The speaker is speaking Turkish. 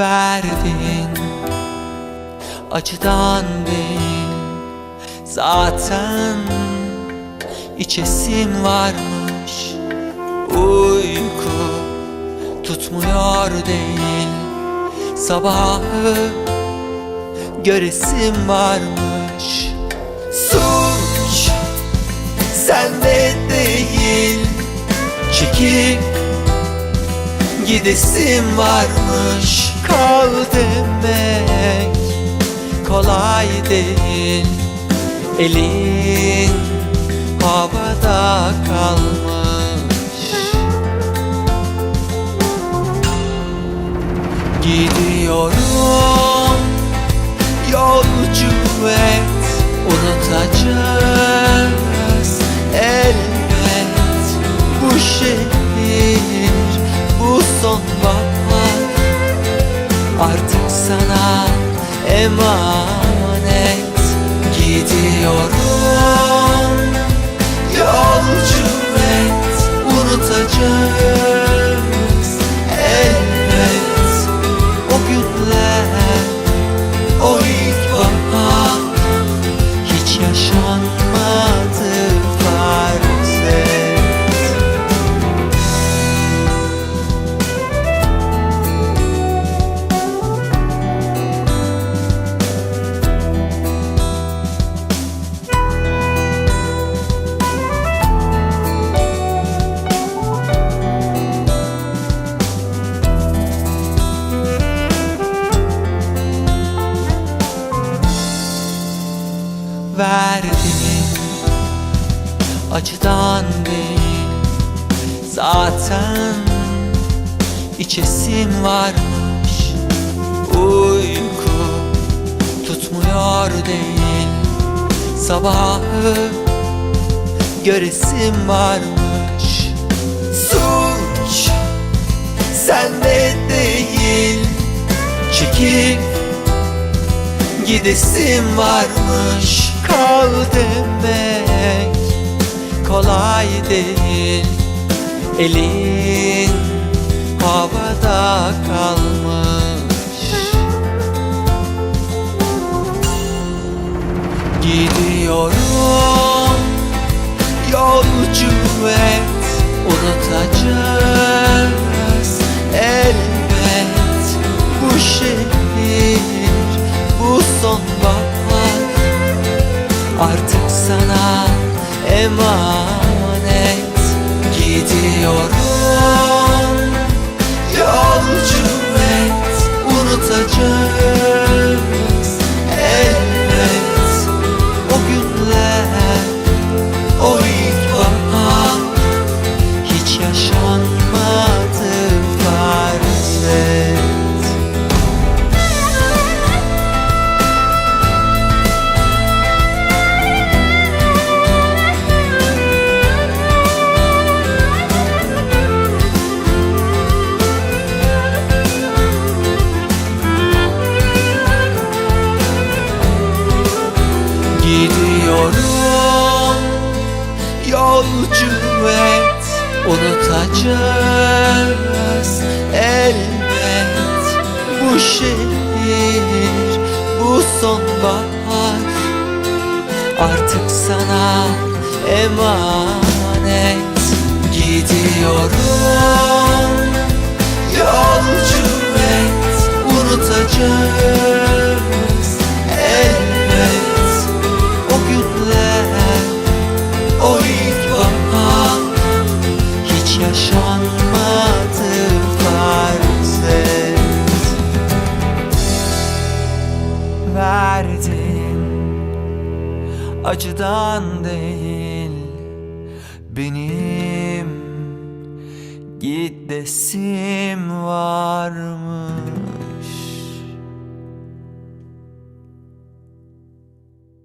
verdin. Acıdan değil Zaten içesim varmış. Uyku tutmuyor değil Sabahı göresim varmış. Suç sende değil Çekip gidesim varmış Kal demek kolay değil Elin havada kalmış. Gidiyorum yolcu et emanet verdin Acıdan değil Zaten içesim varmış. Uyku tutmuyor değil Sabahı göresim varmış. Suç sende değil Çekip gidesim varmış Kal demek kolay değil. Elin havada kalmış. Gidiyorum. Yolcu et Unutacağız emanet Gidiyorum yolcu et Unutacağız elbet. Bu şehir bu sonbahar Artık sana emanet. Gidiyorum Verdin acıdan değil Benim gidesim var mı?